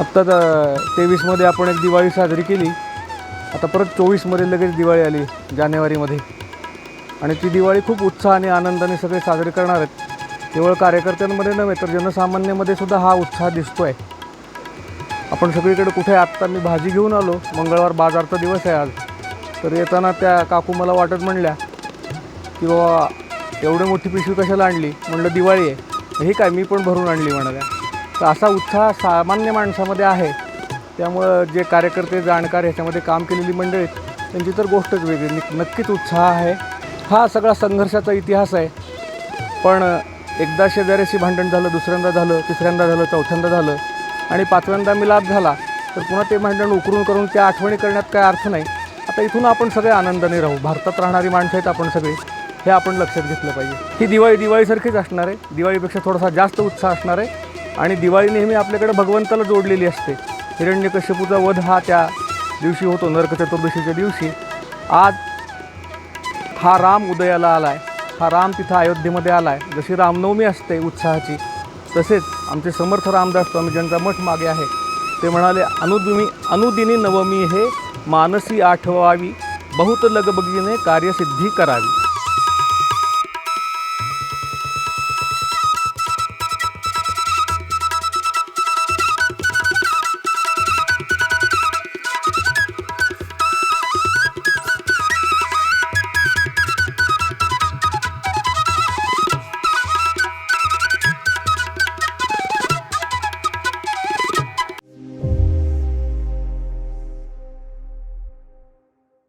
आत्ता तेवीसमध्ये आपण एक दिवाळी साजरी केली. आता परत चोवीसमध्ये लगेच दिवाळी आली जानेवारीमध्ये. आणि ती दिवाळी खूप उत्साहाने आनंदाने सगळे साजरे करणार आहेत. केवळ कार्यकर्त्यांमध्ये नव्हे तर जनसामान्यामध्ये सुद्धा हा उत्साह दिसतो आहे आपण सगळीकडे कुठे आत्ता मी भाजी घेऊन आलो मंगळवार बाजारचा दिवस आहे आज. तर येताना त्या काकू मला वाटत म्हणल्या की बाबा एवढी मोठी पिशवी कशाला आणली? म्हणलं दिवाळी आहे. हे काय मी पण भरून आणली म्हणाल्या. तर असा उत्साह सामान्य माणसामध्ये आहे. त्यामुळं जे कार्यकर्ते जाणकार ह्याच्यामध्ये काम केलेली मंडळी आहेत, त्यांची तर गोष्टच वेगळी. नक्कीच उत्साह आहे. हा सगळा संघर्षाचा इतिहास आहे. पण एकदा शेजाऱ्याशी भांडण झालं दुसऱ्यांदा झालं तिसऱ्यांदा झालं चौथ्यांदा झालं आणि पाचव्यांदा मिलाप झाला तर पुन्हा ते भांडण उकरून करून त्या आठवणी करण्यात काय अर्थ नाही. आता इथून आपण सगळे आनंदाने राहू. भारतात राहणारी माणसं आहेत आपण सगळे. हे आपण लक्षात घेतलं पाहिजे. ही दिवाळी दिवाळीसारखीच असणार आहे. दिवाळीपेक्षा थोडासा जास्त उत्साह असणार आहे. आणि दिवाळी नेहमी आपल्याकडे भगवंताला जोडलेली असते. हिरण्यकश्यपूचा वध हा त्या दिवशी होतो नरक चतुर्दशीच्या दिवशी. आज हा राम उदयाला आला आहे हा राम तिथं अयोध्येमध्ये आला आहे जशी रामनवमी असते उत्साहाची तसेच आमचे समर्थ रामदास स्वामी ज्यांचा मठ मागे आहे. ते म्हणाले अनुदिनी अनुदिनी नवमी हे मानसी आठवावी बहुत लगबगीने कार्यसिद्धी करावी.